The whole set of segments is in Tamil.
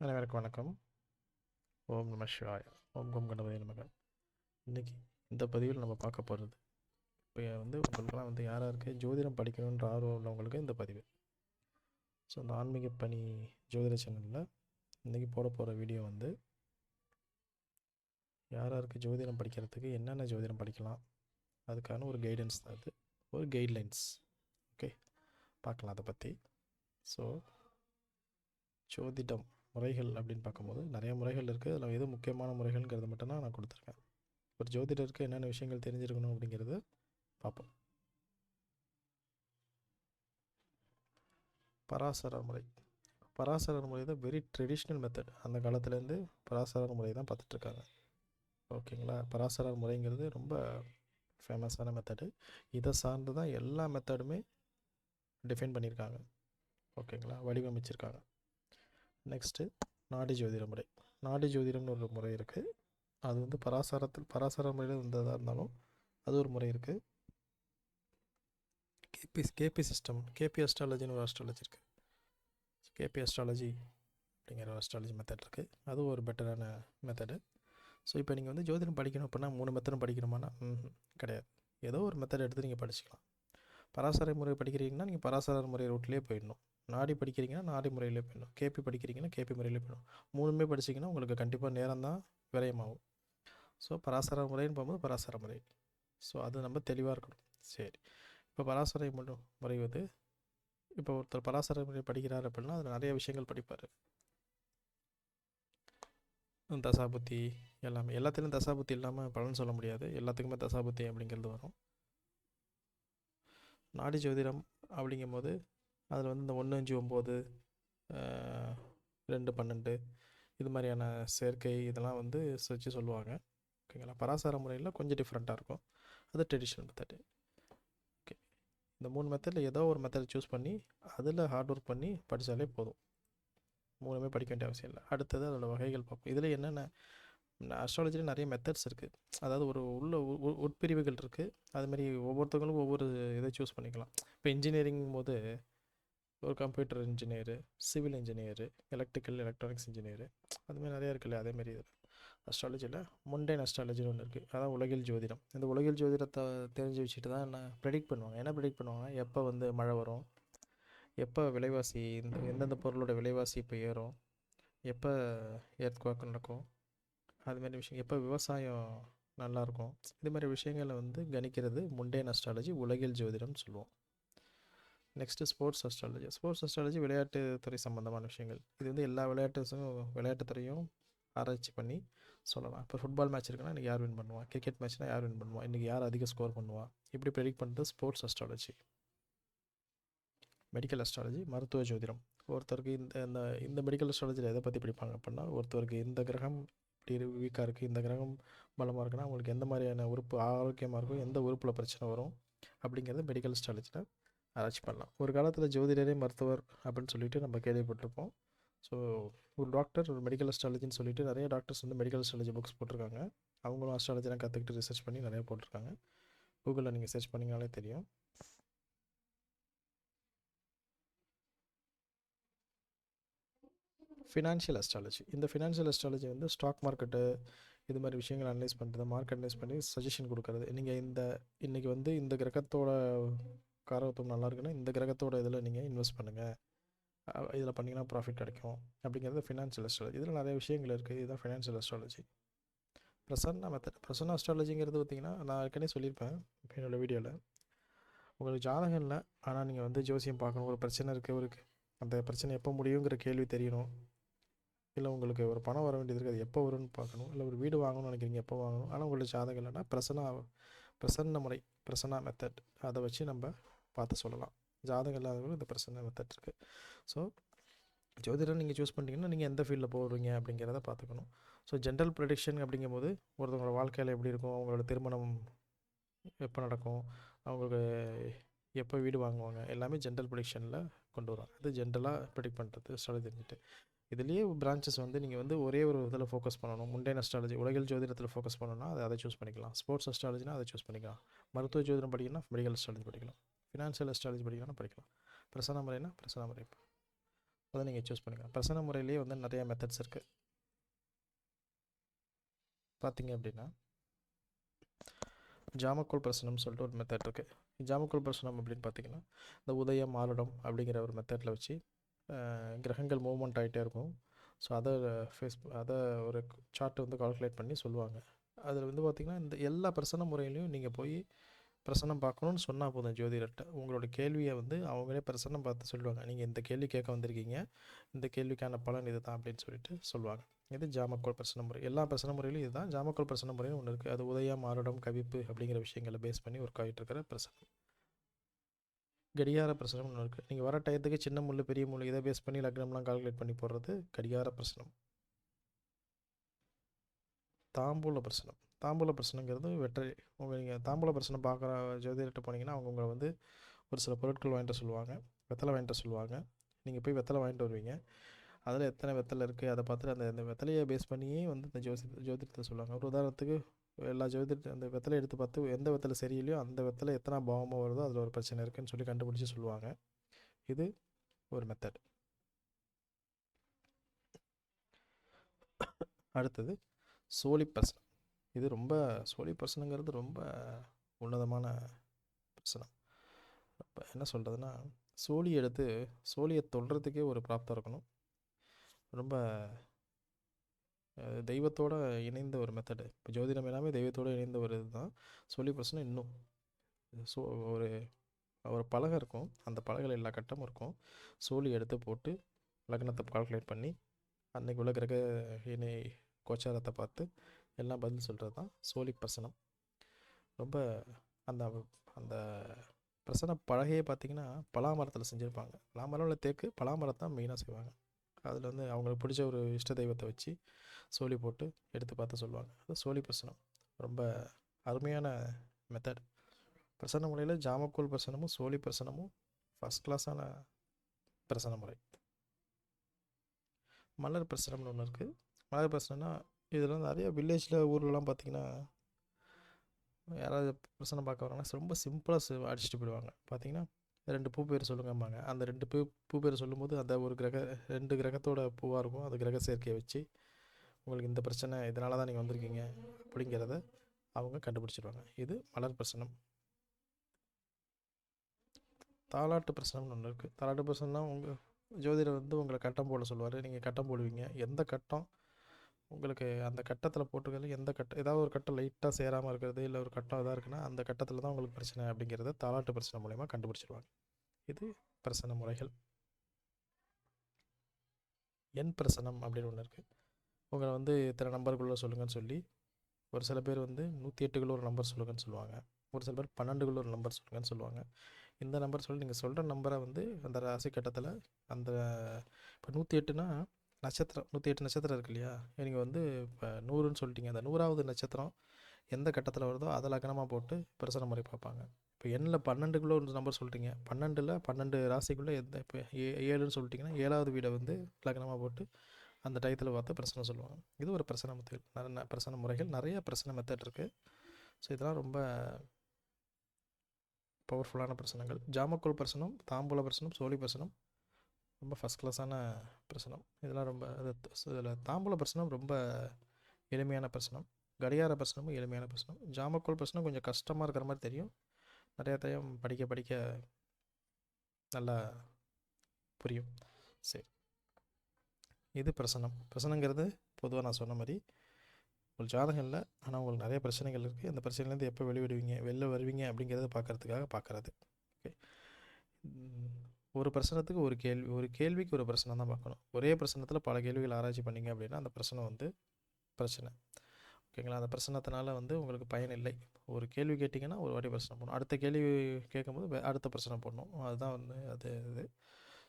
அனைவருக்கும் வணக்கம். ஓம் நம சிவாய. ஓம் கம் கணபதி நமக. இன்றைக்கி இந்த பதிவில் நம்ம பார்க்க போகிறது இப்போ வந்து உங்களுக்குலாம் வந்து யார் யாருக்கு ஜோதிடம் படிக்கணுன்ற ஆர்வம் உள்ளவங்களுக்கு இந்த பதிவு. ஸோ இந்த ஆன்மீக பணி ஜோதிட சேனலில் இன்றைக்கி போட போகிற வீடியோ வந்து யார் யாருக்கு ஜோதிடம் படிக்கிறதுக்கு என்னென்ன ஜோதிடம் படிக்கலாம்? அதுக்கான ஒரு கைடன்ஸ் தான் அது. ஒரு கைட்லைன்ஸ் ஓகே பார்க்கலாம் அதை பற்றி ஸோ ஜோதிடம். முறைகள் அப்படின்னு பார்க்கும்போது நிறைய முறைகள் இருக்குது அதில் எது முக்கியமான முறைகள்ங்கிறது மட்டும்தான் நான் கொடுத்துருக்கேன். ஒரு ஜோதிடருக்கு என்னென்ன விஷயங்கள் தெரிஞ்சிருக்கணும் அப்படிங்கிறது பார்ப்போம். பராசர முறை. பராசர முறை தான் வெரி ட்ரெடிஷ்னல் மெத்தட் அந்த காலத்துலேருந்து பராசர முறை தான் பார்த்துட்ருக்காங்க. ஓகேங்களா? பராசர முறைங்கிறது ரொம்ப ஃபேமஸான மெத்தடு இதை சார்ந்து தான் எல்லா மெத்தடுமே டிஃபைன் பண்ணியிருக்காங்க. ஓகேங்களா? வடிவமைச்சிருக்காங்க. நெக்ஸ்ட்டு நாடி ஜோதிட முறை. நாடி ஜோதிடம்னு ஒரு முறை இருக்குது அது வந்து பராசரத்தில் பராசர முறையில் இருந்ததாக இருந்தாலும் அது ஒரு முறை இருக்குது கேபி கேபி சிஸ்டம் கேபி அஸ்ட்ராலஜின்னு ஒரு அஸ்ட்ராலஜி இருக்குது கேபி அஸ்ட்ராலஜி அப்படிங்கிற ஒரு அஸ்ட்ராலஜி மெத்தட் இருக்குது அதுவும் ஒரு பெட்டரான மெத்தடு ஸோ இப்போ நீங்கள் வந்து ஜோதிடம் படிக்கணும் அப்படின்னா மூணு மெத்தடும் படிக்கணுமானா கிடையாது. ஏதோ ஒரு மெத்தட் எடுத்து நீங்கள் படிச்சுக்கலாம். பராசர முறை படிக்கிறீங்கன்னா நீங்கள் பராசர முறை ரூட்லேயே போயிடணும். நாடி படிக்கிறீங்கன்னா நாடி முறையிலே போயிடணும். கேபி படிக்கிறீங்கன்னா கேபி முறையிலே போயிடணும். மூணுமே படிச்சிங்கன்னா உங்களுக்கு கண்டிப்பாக நேரம் தான் விரயமாகும். ஸோ பராசர முறைன்னு போகும்போது பராசர முறை. ஸோ அது நம்ம தெளிவாக இருக்கணும். சரி. இப்போ பராசர முறை முறை வந்து இப்போ ஒருத்தர் பராசர முறை படிக்கிறார் அப்படின்னா அதில் நிறைய விஷயங்கள் படிப்பார். தசாபுத்தி எல்லாமே எல்லாத்துலேயும் தசாபுத்தி இல்லாமல் பலன் சொல்ல முடியாது. எல்லாத்துக்குமே தசாபுத்தி அப்படிங்கிறது வரும். நாடி ஜோதிடம் அப்படிங்கும்போது அதில் வந்து இந்த ஒன்று அஞ்சு ஒம்பது ரெண்டு பன்னெண்டு இது மாதிரியான சேர்க்கை இதெல்லாம் வந்து வச்சு சொல்லுவாங்க. ஓகேங்களா? பராசார முறையில் கொஞ்சம் டிஃப்ரெண்ட்டாக இருக்கும். அது ட்ரெடிஷ்னல் மெத்தடு ஓகே. இந்த மூணு மெத்தடில் ஏதோ ஒரு மெத்தட் சூஸ் பண்ணி அதில் ஹார்ட் ஒர்க் பண்ணி படித்தாலே போதும். மூணுமே படிக்க வேண்டிய அவசியம் இல்லை. அடுத்தது அதோட வகைகள் பார்ப்போம். இதில் என்னென்ன அஸ்ட்ராலஜியில் நிறைய மெத்தட்ஸ் இருக்குது அதாவது ஒரு உள்ள உட்பிரிவுகள் இருக்குது அதுமாரி ஒவ்வொருத்தவங்களுக்கும் ஒவ்வொரு இதை சூஸ் பண்ணிக்கலாம். இப்போ இன்ஜினியரிங் போது ஒரு computer engineer civil engineer electrical electronics engineer அதுமாதிரி நிறையா இருக்குல்ல அதேமாரி இது. அஸ்ட்ராலஜியில் முண்டைன் அஸ்ட்ராலஜின்னு ஒன்று இருக்குது அதான் உலகில் ஜோதிடம். இந்த உலகில் ஜோதிடத்தை தெரிஞ்சு வச்சுட்டு தான் என்ன ப்ரெடிக்ட் பண்ணுவாங்க. என்ன ப்ரெடிக்ட் பண்ணுவாங்கன்னா எப்போ வந்து மழை வரும்? எப்போ விலைவாசி இந்த எந்தெந்த பொருளோட விலைவாசி இப்போ ஏறும்? எப்போ ஏர்த்குவாக் நடக்கும்? அதுமாரி விஷயம். எப்போ விவசாயம் நல்லாயிருக்கும் இது மாதிரி விஷயங்களை வந்து கணிக்கிறது முண்டே அஸ்ட்ராலஜி உலகில் ஜோதிடம்னு சொல்லுவோம். Next sports astrology sports astrology விளையாட்டு துறை சம்மந்தமான விஷயங்கள். இது வந்து எல்லா விளையாட்டுஸும் விளையாட்டுத்துறையும் ஆராய்ச்சி பண்ணி சொல்லலாம். இப்போ ஃபுட்பால் மேட்ச் இருக்குன்னா இன்றைக்கி யார் வின் பண்ணுவா? கிரிக்கெட் மேட்ச்னா யார் வின் பண்ணுவா? இன்றைக்கி யார் அதிக ஸ்கோர் பண்ணுவா? இப்படி ப்ரெடிக்ட் பண்ணுறது ஸ்போர்ட்ஸ் அஸ்ட்ராலஜி மெடிக்கல் அஸ்ட்ராலஜி மருத்துவ ஜோதிடம். ஒருத்தருக்கு இந்த இந்த இந்த மெடிக்கல் அஸ்ட்ராலஜியில் எதை பற்றி படிப்பாங்க அப்படின்னா ஒருத்தருக்கு இந்த கிரகம் இப்படி வீக்காக இருக்குது இந்த கிரகம் பலமாக இருக்குன்னா அவங்களுக்கு எந்த மாதிரியான உறுப்பு ஆரோக்கியமாக இருக்கும் எந்த உறுப்பில் பிரச்சனை வரும் அப்படிங்கிறது மெடிக்கல் அஸ்ட்ராலஜியில் ஆராய்ச்சி பண்ணலாம். ஒரு காலத்தில் ஜோதிடரே மருத்துவர் அப்படின்னு சொல்லிட்டு நம்ம கேள்விப்பட்டிருப்போம். ஸோ ஒரு டாக்டர் ஒரு மெடிக்கல் அஸ்ட்ராலஜின்னு சொல்லிட்டு நிறைய டாக்டர்ஸ் வந்து மெடிக்கல் அஸ்ட்ராலஜி புக்ஸ் போட்டிருக்காங்க. அவங்களும் அஸ்ட்ராலஜிலாம் கற்றுக்கிட்டு ரிசர்ச் பண்ணி நிறைய போட்டிருக்காங்க. கூகுளில் நீங்கள் சர்ச் பண்ணிங்கனாலே தெரியும். ஃபினான்ஷியல் அஸ்ட்ராலஜி இந்த ஃபினான்ஷியல் அஸ்ட்ராலஜி வந்து ஸ்டாக் மார்க்கெட்டு இது மாதிரி விஷயங்கள் அனலைஸ் பண்ணுறது மார்க்கெட் அனலைஸ் பண்ணி சஜஷன் கொடுக்கறது. நீங்கள் இந்த இன்றைக்கி வந்து இந்த கிரகத்தோட காரகத்துவம் நல்லா இருக்குன்னா இந்த கிரகத்தோட இதில் நீங்கள் இன்வெஸ்ட் பண்ணுங்கள் இதில் பண்ணிங்கன்னா ப்ராஃபிட் கிடைக்கும். அப்படிங்கிறது ஃபினான்ஷியல் அஸ்ட்ராலஜி இதில் நிறைய விஷயங்கள் இருக்குது இதுதான் financial astrology Prasanna method Prasanna அஸ்ட்ராலஜிங்கிறது பார்த்தீங்கன்னா நான் ஏற்கனவே சொல்லியிருப்பேன் என்னோடய வீடியோவில் உங்களுக்கு ஜாதகம் இல்லை ஆனால் நீங்கள் வந்து ஜோசியம் பார்க்கணும். ஒரு பிரச்சனை இருக்குது ஒரு அந்த பிரச்சனை எப்போ முடியுங்கிற கேள்வி தெரியணும். இல்லை உங்களுக்கு ஒரு பணம் வர வேண்டியது இருக்குது அது எப்போ வரும்னு பார்க்கணும். இல்லை ஒரு வீடு வாங்கணும்னு நினைக்கிறீங்க எப்போ வாங்கணும். ஆனால் உங்களுக்கு ஜாதகம் இல்லைன்னா பிரசனா பிரசன்ன முறை பிரசன்னா மெத்தட் அதை வச்சு நம்ம பார்த்து சொல்லலாம். ஜாதகம் இல்லாதவங்களும் இந்த பிரச்சனை வந்துட்டுருக்கு ஸோ ஜோதிடம் நீங்கள் சூஸ் பண்ணிட்டீங்கன்னா நீங்கள் எந்த ஃபீல்டில் போடுறீங்க அப்படிங்கிறத பார்த்துக்கணும். ஸோ ஜென்ரல் ப்ரொடிக்ஷன் அப்படிங்கும்போது ஒருத்தவங்களோட வாழ்க்கையில் எப்படி இருக்கும்? அவங்களோட திருமணம் எப்போ நடக்கும்? அவங்களுக்கு எப்போ வீடு வாங்குவாங்க? எல்லாமே ஜென்ரல் ப்ரொடிக்ஷனில் கொண்டு வரும். அது ஜென்ரலாக ப்ரெடிக்ட் பண்ணுறது ஸ்ட்ராலஜி தெரிஞ்சுட்டு. இதுலேயே பிரான்ச்சஸ் வந்து நீங்கள் வந்து ஒரே ஒரு இதில் ஃபோக்கஸ் பண்ணணும். முண்டைன் அஸ்ட்ராலஜி உலகில் ஜோதிடத்தில் ஃபோக்கஸ் பண்ணணும்னா அதை அதை சூஸ் பண்ணிக்கலாம். ஸ்போர்ட்ஸ் அஸ்ட்ராலஜினா அதை சூஸ் பண்ணிக்கலாம். மருத்துவ ஜோதிடம் படிக்கணும்னா மெடிக்கல் அஸ்ட்ராலஜி படிக்கலாம். ஃபினான்ஷியல் அஸ்ட்ராலஜி படிக்கணும்னா படிக்கலாம். பிரசன்ன முறைனா பிரசன முறை. அதை நீங்கள் சூஸ் பண்ணிக்கலாம். பிரசன முறையிலேயே வந்து நிறையா மெத்தட்ஸ் இருக்குது பார்த்தீங்க அப்படின்னா ஜாமக்கோல் பிரசனம்னு சொல்லிட்டு ஒரு மெத்தட் இருக்குது ஜாமக்கோல் பிரசனம் அப்படின்னு பார்த்தீங்கன்னா இந்த உதயம் மாலுடம் அப்படிங்கிற ஒரு மெத்தடில் வச்சு கிரகங்கள் மூவ்மெண்ட் ஆகிட்டே இருக்கும். ஸோ அதை ஃபேஸ் அதை ஒரு சார்ட் வந்து கால்குலேட் பண்ணி சொல்லுவாங்க. அதில் வந்து பார்த்திங்கன்னா இந்த எல்லா பிரசன முறையிலையும் நீங்கள் போய் பிரசனம் பார்க்கணுன்னு சொன்னால் போதும் ஜோதிடர்கிட்ட உங்களோட கேள்வியை வந்து அவங்களே பிரசனம் பார்த்து சொல்லுவாங்க. நீங்கள் இந்த கேள்வி கேட்க வந்திருக்கீங்க. இந்த கேள்விக்கான பலன் இது தான் அப்படின்னு சொல்லிட்டு சொல்லுவாங்க. இது ஜாமக்கோல் பிரசன முறை. எல்லா பிரசன முறையிலும் இதுதான். ஜாமக்கோல் பிரசன முறைன்னு ஒன்று இருக்குது அது உதயம் மாறுடம் கவிப்பு அப்படிங்கிற விஷயங்களை பேஸ் பண்ணி ஒர்க் ஆகிட்டு இருக்கிற பிரசனம் கடிகார பிரசனம் ஒன்று இருக்குது நீங்கள் வர டயத்துக்கு சின்ன முள்ளு பெரிய முள்ளு இதை பேஸ் பண்ணி லக்னம்லாம் கால்குலேட் பண்ணி போடுறது கடிகார பிரசனம் தாம்பூல பிரசனம் தாம்பூல பிரச்சனைங்கிறது வெற்றி. உங்கள் நீங்கள் தாம்பூல பிரச்சனை பார்க்குற ஜோதிடர்கிட்ட போனீங்கன்னா அவங்க உங்களை வந்து ஒரு சில பொருட்கள் வாங்கிட்டு சொல்லுவாங்க. வெத்தலை வாங்கிட்டு சொல்லுவாங்க. நீங்கள் போய் வெத்தலை வாங்கிட்டு வருவீங்க. அதில் எத்தனை வெத்தலை இருக்குது அதை பார்த்துட்டு அந்த அந்த வெத்தலையை பேஸ் பண்ணியே வந்து இந்த ஜோசி ஜோதிடத்தை சொல்லுவாங்க. ஒரு உதாரணத்துக்கு எல்லா ஜோதிட அந்த வெத்தலை எடுத்து பார்த்து எந்த வெத்தலை சரியில்லையோ அந்த வெத்தலை எத்தனை பாவமாக வருதோ அதில் ஒரு பிரச்சனை இருக்குதுன்னு சொல்லி கண்டுபிடிச்சி சொல்லுவாங்க. இது ஒரு மெத்தட் அடுத்தது சோழி பிரச்சனை இது ரொம்ப சோழி பிரசனங்கிறது ரொம்ப உன்னதமான பிரச்சனை இப்போ என்ன சொல்கிறதுனா சோழி எடுத்து சோழியை தொல்றதுக்கே ஒரு பிராப்தம் இருக்கணும். ரொம்ப தெய்வத்தோடு தெய்வத்தோட இணைந்த ஒரு மெத்தடு இப்போ ஜோதிடம் எல்லாமே தெய்வத்தோடு இணைந்த ஒரு இதுதான். சோழி பிரசனம் இன்னும் ஸோ ஒரு ஒரு பலகை இருக்கும். அந்த பலகையில் எல்லா கட்டமும் இருக்கும். சோழி எடுத்து போட்டு லக்னத்தை கால்குலேட் பண்ணி அன்னைக்கு உள்ள கிரக இணை கோச்சாரத்தை பார்த்து எல்லாம் பதில் சொல்கிறது தான் சோழி பிரசனம். ரொம்ப அந்த அந்த பிரசன பலகையே பார்த்திங்கன்னா பலாமரத்தில் செஞ்சுருப்பாங்க. பலாமரம் இல்லை தேக்கு பலாமரம் தான் மெயினாக செய்வாங்க. அதில் வந்து அவங்களுக்கு பிடிச்ச ஒரு இஷ்ட தெய்வத்தை வச்சு சோழி போட்டு எடுத்து பார்த்து சொல்லுவாங்க. அது சோழி பிரசனம். ரொம்ப அருமையான மெத்தட் பிரசன்ன முறையில் ஜாமக்கோல் பிரசனமும் சோழி பிரசனமும் ஃபஸ்ட் கிளாஸான பிரசன முறை. மலர் பிரசனம்னு ஒன்று இருக்குது மலர் பிரசனம்னா இதில் நிறைய வில்லேஜில் ஊர்லலாம் பார்த்தீங்கன்னா யாராவது பிரச்சனை பார்க்க வராங்கன்னா ரொம்ப சிம்பிளாக அடிச்சுட்டு போயிடுவாங்க. பார்த்தீங்கன்னா ரெண்டு பூ பேர் சொல்லுங்கம்பாங்க. அந்த ரெண்டு பூ பூ பேர் சொல்லும்போது அந்த ஒரு கிரக ரெண்டு கிரகத்தோட பூவாக இருக்கும். அந்த கிரக சேர்க்கையை வச்சு உங்களுக்கு இந்த பிரச்சனை இதனால தான் நீங்கள் வந்திருக்கீங்க அப்படிங்கிறத அவங்க கண்டுபிடிச்சிடுவாங்க இது மலர் பிரசனம் தாலாட்டு பிரசனம்னு ஒன்று இருக்குது தாலாட்டு பிரசனம்னா உங்கள் ஜோதிடர் வந்து உங்களை கட்டம் போட சொல்லுவார். நீங்கள் கட்டம் போடுவீங்க. எந்த கட்டம் உங்களுக்கு அந்த கட்டத்தில் போட்டுக்கிறது எந்த கட்டம் ஏதாவது ஒரு கட்டம் லைட்டாக சேராமல் இருக்கிறது இல்லை ஒரு கட்டம் இதாக இருக்குன்னா அந்த கட்டத்தில் தான் உங்களுக்கு பிரச்சனை அப்படிங்கிறத தாலாட்டு பிரச்சனை மூலயமா கண்டுபிடிச்சிடுவாங்க இது பிரசன முறைகள். என் பிரசனம் அப்படின்னு ஒன்று இருக்குது உங்களை வந்து இத்தனை நம்பருக்குள்ளே சொல்லுங்கன்னு சொல்லி ஒரு சில பேர் வந்து நூற்றி எட்டுக்குள்ள ஒரு நம்பர் சொல்லுங்கன்னு சொல்லுவாங்க. ஒரு சில பேர் பன்னெண்டுக்குள்ள ஒரு நம்பர் சொல்லுங்கன்னு சொல்லுவாங்க. இந்த நம்பர் சொல்லி நீங்கள் சொல்கிற நம்பரை வந்து அந்த ராசி கட்டத்தில் அந்த இப்போ நூற்றி எட்டுனா நட்சத்திரம் நூற்றி எட்டு நட்சத்திரம் இருக்கு இல்லையா? நீங்கள் வந்து இப்போ நூறுன்னு சொல்லிட்டீங்க. அந்த நூறாவது நட்சத்திரம் எந்த கட்டத்தில் வருதோ அதை லக்னமாக போட்டு பிரசன முறை பார்ப்பாங்க. இப்போ எண்ணில் பன்னெண்டுக்குள்ளே ஒரு நம்பர் சொல்லிட்டீங்க. பன்னெண்டில் பன்னெண்டு ராசிக்குள்ளே எந்த இப்போ ஏ ஏழுன்னு சொல்லிட்டிங்கன்னா ஏழாவது வீடை வந்து லக்னமாக போட்டு அந்த டயத்தில் பார்த்து பிரச்சனை சொல்லுவாங்க. இது ஒரு பிரச்சனை மெத்தட் நிறைய பிரச்சனை முறைகள். நிறைய பிரச்சனை மெத்தட் இருக்குது ஸோ இதெல்லாம் ரொம்ப பவர்ஃபுல்லான பிரச்சனைகள் ஜாமக்கோல் பிரசனம் தாம்பூல பிரசனம் சோழி பிரசனம் ரொம்ப ஃபஸ்ட் கிளாஸான பிரச்சனம் இதெல்லாம் ரொம்ப இதில் தாம்பூல பிரச்சனம் ரொம்ப எளிமையான பிரச்சனம் கடிகார பிரச்சனமும் எளிமையான பிரச்சனம் ஜாமக்கோல் பிரச்சனை கொஞ்சம் கஷ்டமாக இருக்கிற மாதிரி தெரியும். நிறையா டைம் படிக்க படிக்க நல்லா புரியும். சரி. இது பிரசனம். பிரசனங்கிறது பொதுவாக நான் சொன்ன மாதிரி உங்கள் ஜாதகம் இல்லை ஆனால் உங்களுக்கு நிறைய பிரச்சனைகள் இருக்குது அந்த பிரச்சனைலேருந்து எப்போ வெளிவிடுவீங்க வெளில வருவீங்க அப்படிங்கிறத பார்க்குறதுக்காக பார்க்குறது ஓகே. ஒரு பிரச்சனத்துக்கு ஒரு கேள்வி ஒரு கேள்விக்கு ஒரு பிரச்சனை தான் பார்க்கணும். ஒரே பிரச்சனத்தில் பல கேள்விகள் ஆராய்ச்சி பண்ணீங்க அப்படின்னா அந்த பிரச்சனை வந்து பிரச்சனை. ஓகேங்களா? அந்த பிரச்சனத்தினால வந்து உங்களுக்கு பயன் இல்லை. ஒரு கேள்வி கேட்டிங்கன்னா ஒரு வாட்டி பிரச்சனை போடணும். அடுத்த கேள்வி கேட்கும்போது வே- அடுத்த பிரச்சனை போடணும். அதுதான் வந்து அது இது.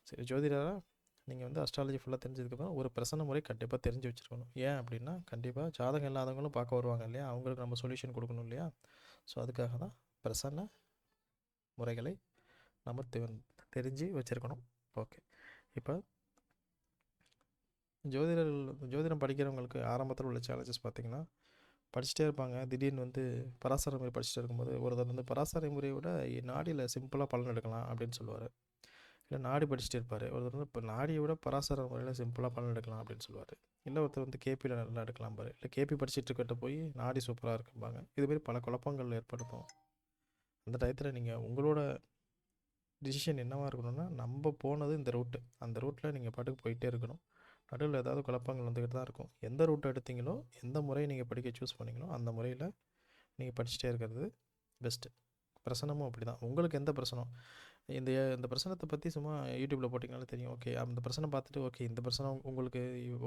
சரி ஜோதிடராக நீங்கள் வந்து அஸ்ட்ராலஜி ஃபுல்லாக தெரிஞ்சதுக்கப்புறம் ஒரு பிரசன்ன முறை கண்டிப்பாக தெரிஞ்சு வச்சுருக்கணும். ஏன் அப்படின்னா கண்டிப்பாக ஜாதகம் இல்லாதவங்களும் பார்க்க வருவாங்க இல்லையா? அவங்களுக்கு நம்ம சொல்யூஷன் கொடுக்கணும் இல்லையா? ஸோ அதுக்காக தான் பிரசன்ன முறைகளை நம்ம தெரிஞ்சு வச்சுருக்கணும். ஓகே. இப்போ ஜோதிடர்கள் ஜோதிடம் படிக்கிறவங்களுக்கு ஆரம்பத்தில் உள்ள சேலஞ்சஸ் பார்த்தீங்கன்னா படிச்சுட்டே இருப்பாங்க. திடீர்னு வந்து பராசர முறை படிச்சுட்டே இருக்கும்போது ஒருத்தர் வந்து பராசர முறையை விட நாடியில் சிம்பிளாக பலன் எடுக்கலாம் அப்படின்னு சொல்லுவார். இல்லை நாடி படிச்சுட்டு இருப்பார். ஒருத்தர் வந்து இப்போ நாடியை விட பராசர முறையில் சிம்பிளாக பலன் எடுக்கலாம் அப்படின்னு சொல்லுவார். இல்லை ஒருத்தர் வந்து கேபியில் நல்லா எடுக்கலாம் பாரு. இல்லை கேபி படிச்சுட்டு இருக்கட்ட போய் நாடி சூப்பராக இருக்கும்பாங்க. இதுமாரி பல குழப்பங்கள் ஏற்படுத்தும் அந்த டயத்தில் நீங்கள் உங்களோட டிசிஷன் என்னவாக இருக்கணும்னா நம்ம போனது இந்த ரூட்டு அந்த ரூட்டில் நீங்கள் பாட்டுக்கு போயிட்டே இருக்கணும். நடுவில் ஏதாவது குழப்பங்கள் வந்துக்கிட்டு தான் இருக்கும். எந்த ரூட் எடுத்தீங்களோ எந்த முறையை நீங்கள் படிக்க சூஸ் பண்ணீங்களோ அந்த முறையில் நீங்கள் படிச்சுட்டே இருக்கிறது பெஸ்ட்டு பிரசனமும் அப்படி தான் உங்களுக்கு எந்த பிரசனம்? இந்த இந்த பிரசனத்தை பற்றி சும்மா யூடியூப்பில் போட்டிங்கனாலே தெரியும். ஓகே அந்த பிரச்சனை பார்த்துட்டு ஓகே இந்த பிரச்சனை உங்களுக்கு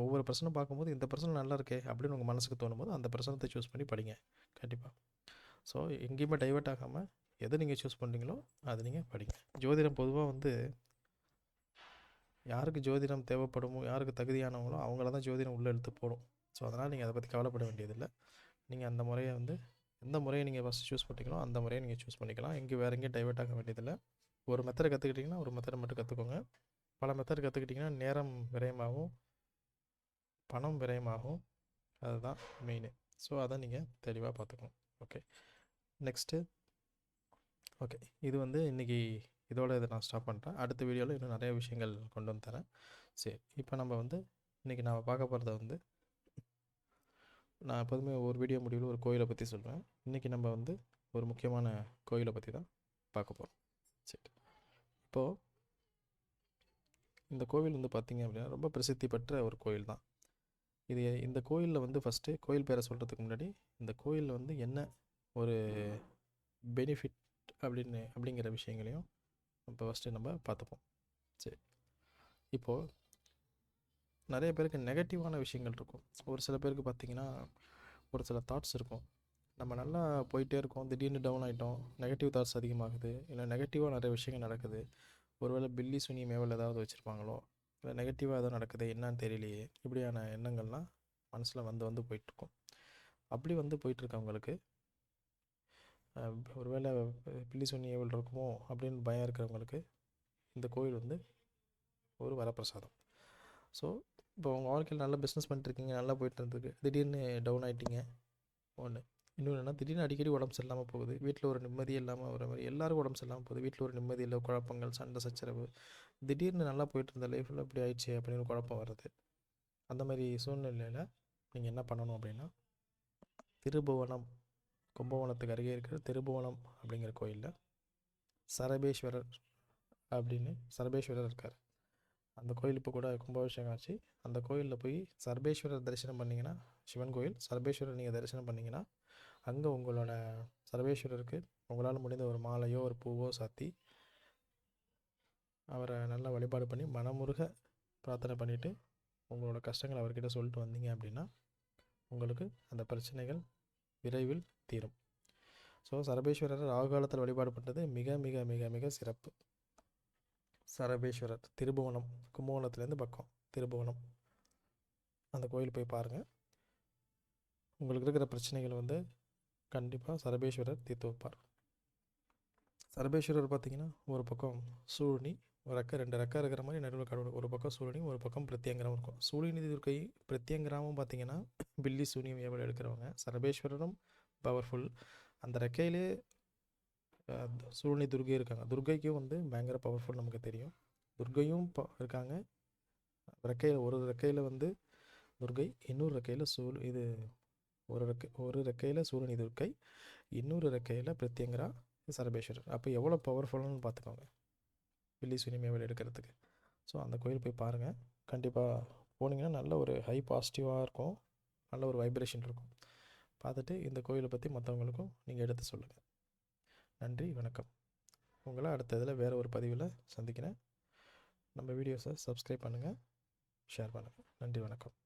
ஒவ்வொரு பிரச்சனை பார்க்கும்போது இந்த பிரச்சனை நல்லா இருக்கே அப்படின்னு உங்கள் மனசுக்கு தோணும்போது அந்த பிரச்சனத்தை சூஸ் பண்ணி படிங்க. கண்டிப்பாக ஸோ எங்கேயுமே டைவெர்ட் ஆகாமல் எதை நீங்கள் சூஸ் பண்ணுறீங்களோ அதை நீங்கள் படிங்க. ஜோதிடம் பொதுவாக வந்து யாருக்கு ஜோதிடம் தேவைப்படுமோ யாருக்கு தகுதியானவங்களோ அவங்கள தான் ஜோதிடம் உள்ளே எடுத்து போடும். ஸோ அதனால் நீங்கள் அதை பற்றி கவலைப்பட வேண்டியதில்லை. நீங்கள் அந்த முறையை வந்து எந்த முறையை நீங்கள் ஃபஸ்ட்டு சூஸ் பண்ணிக்கலாம் அந்த முறையை நீங்கள் சூஸ் பண்ணிக்கலாம். எங்கே வேறு எங்கேயும் டைவெர்ட் ஆக வேண்டியதில்லை. ஒரு மெத்தடை கற்றுக்கிட்டிங்கன்னா ஒரு மெத்தடை மட்டும் கற்றுக்கோங்க பல மெத்தட் கற்றுக்கிட்டிங்கன்னா நேரம் விரயமாகும். பணம் விரயமாகும். அதுதான் மெயின் ஸோ அதை நீங்கள் தெளிவாக பார்த்துக்கணும். Okay next okay. இது வந்து இன்றைக்கி இதோட இதை நான் ஸ்டாப் பண்ணுறேன் அடுத்த வீடியோவில் இன்னும் நிறைய விஷயங்கள் கொண்டு வந்து தரேன். சரி இப்போ நம்ம வந்து இன்றைக்கி நான் பார்க்க போகிறத வந்து நான் எப்போதுமே ஒரு வீடியோ முடிவில் ஒரு கோயிலை பற்றி சொல்கிறேன் இன்றைக்கி நம்ம வந்து ஒரு முக்கியமான கோயிலை பற்றி தான் பார்க்க போகிறோம் சரி. இப்போது இந்த கோவில் வந்து பார்த்திங்க அப்படின்னா ரொம்ப பிரசித்தி பெற்ற ஒரு கோயில் தான். இது இந்த கோயிலில் வந்து ஃபஸ்ட்டு கோயில் பேரை சொல்கிறதுக்கு முன்னாடி இந்த கோயிலில் வந்து என்ன ஒரு பெனிஃபிட் அப்படின்னு அப்படிங்கிற விஷயங்களையும் இப்போ ஃபஸ்ட்டு நம்ம பார்த்துப்போம். சரி. இப்போது நிறைய பேருக்கு நெகட்டிவான விஷயங்கள் இருக்கும். ஒரு சில பேருக்கு பார்த்திங்கன்னா ஒரு சில தாட்ஸ் இருக்கும். நம்ம நல்லா போயிட்டே இருக்கோம் திடீர்னு டவுன் ஆகிட்டோம் நெகட்டிவ் தாட்ஸ் அதிகமாகுது இல்லை நெகட்டிவாக நிறைய விஷயங்கள் நடக்குது. ஒருவேளை பில்லி சுனி மேவல் ஏதாவது வச்சுருப்பாங்களோ இல்லை நெகட்டிவாக ஏதாவது நடக்குது என்னன்னு தெரியலையே இப்படியான எண்ணங்கள்லாம் மனசில் வந்து வந்து போயிட்டுருக்கும் அப்படி வந்து போயிட்டுருக்கவங்களுக்கு ஒருவேளை பில்லி சுனி ஏவல் இருக்குமோ அப்படின்னு பயம் இருக்கிறவங்களுக்கு இந்த கோயில் வந்து ஒரு வரப்பிரசாதம். ஸோ இப்போ உங்கள் வாழ்க்கையில் நல்லா பிஸ்னஸ் பண்ணிட்டுருக்கீங்க நல்லா போயிட்டு இருந்ததுக்கு திடீர்னு டவுன் ஆகிட்டீங்க ஒன்று இன்னொன்று என்ன திடீர்னு அடிக்கடி உடம்பு சரியில்லாமல் போகுது. வீட்டில் ஒரு நிம்மதி இல்லாமல் வர மாதிரி எல்லாருக்கும் உடம்பு சரியில்லாமல் போகுது. வீட்டில் ஒரு நிம்மதி இல்லை குழப்பங்கள் சண்டை சச்சரவு. திடீர்னு நல்லா போயிட்டு இருந்த லைஃப்பில் இப்படி ஆயிடுச்சு அப்படின்னு குழப்பம் வருது. அந்த மாதிரி சூழ்நிலையில் நீங்கள் என்ன பண்ணணும் அப்படின்னா திருபுவனம் கும்பகோணத்துக்கு அருகே இருக்கிற திருபுவனம் அப்படிங்கிற கோயிலில் சரபேஸ்வரர் அப்படின்னு சரபேஸ்வரர் இருக்கார். அந்த கோயில் இப்போ கூட கும்பாபிஷேகம் ஆச்சு. அந்த கோயிலில் போய் சர்பேஸ்வரர் தரிசனம் பண்ணிங்கன்னா சிவன் கோயில் சர்பேஸ்வரர் நீங்கள் தரிசனம் பண்ணிங்கன்னா அங்கே உங்களோட சர்வேஸ்வரருக்கு உங்களால் முடிந்த ஒரு மாலையோ ஒரு பூவோ சாத்தி அவரை நல்லா வழிபாடு பண்ணி மனமுருக பிரார்த்தனை பண்ணிவிட்டு உங்களோட கஷ்டங்கள் அவர்கிட்ட சொல்லிட்டு வந்தீங்க அப்படின்னா உங்களுக்கு அந்த பிரச்சனைகள் விரைவில் தீரும். ஸோ சரபேஸ்வரர் ராகு காலத்தில் வழிபாடு பண்ணுறது மிக மிக மிக மிக சிறப்பு. சரபேஸ்வரர் திருபுவனம் கும்பகோணத்துலேருந்து பக்கம் திருபுவனம். அந்த கோயில் போய் பாருங்கள் உங்களுக்கு இருக்கிற பிரச்சனைகள் வந்து கண்டிப்பாக சரபேஸ்வரர் தீர்த்து வைப்பார். சரபேஸ்வரர் பார்த்திங்கன்னா ஒரு பக்கம் சூழ்நி ஒரு ரெக்கை ரெண்டு ரெக்கை இருக்கிற மாதிரி நடுவில் கடவுள் ஒரு பக்கம் சூழ்னி ஒரு பக்கம் பிரத்யங்கரம் இருக்கும். சூழினி துர்க்கை பிரத்யங்கராமும் பார்த்தீங்கன்னா பில்லி சூனியம் ஏவல் எடுக்கிறவங்க. சரபேஸ்வரரும் பவர்ஃபுல் அந்த ரெக்கையிலே சூழ்நி துர்கை இருக்காங்க. துர்கைக்கும் வந்து பயங்கர பவர்ஃபுல் நமக்கு தெரியும். துர்கையும் இருக்காங்க. ரெக்கையில் ஒரு ரெக்கையில் வந்து துர்கை இன்னொரு ரெக்கையில் சூழ் இது ஒரு ரெக்கை ஒரு ரெக்கையில் சூரியனி துர்க்கை இன்னொரு ரெக்கையில் பிரத்யங்கரா சரபேஸ்வரர் அப்போ எவ்வளோ பவர்ஃபுல்னு பார்த்துக்கோங்க. வெள்ளி சினிமாவில் எடுக்கிறதுக்கு. ஸோ அந்த கோயில் போய் பாருங்கள் கண்டிப்பாக போனீங்கன்னா நல்ல ஒரு ஹை பாசிட்டிவாக இருக்கும். நல்ல ஒரு வைப்ரேஷன் இருக்கும். பார்த்துட்டு இந்த கோயிலை பற்றி மற்றவங்களுக்கும் நீங்கள் எடுத்து சொல்லுங்கள் நன்றி வணக்கம். உங்களை அடுத்த இதில் வேறு ஒரு பதிவில் சந்திக்கிறேன். நம்ம வீடியோஸை சப்ஸ்கிரைப் பண்ணுங்கள் ஷேர் பண்ணுங்கள் நன்றி வணக்கம்.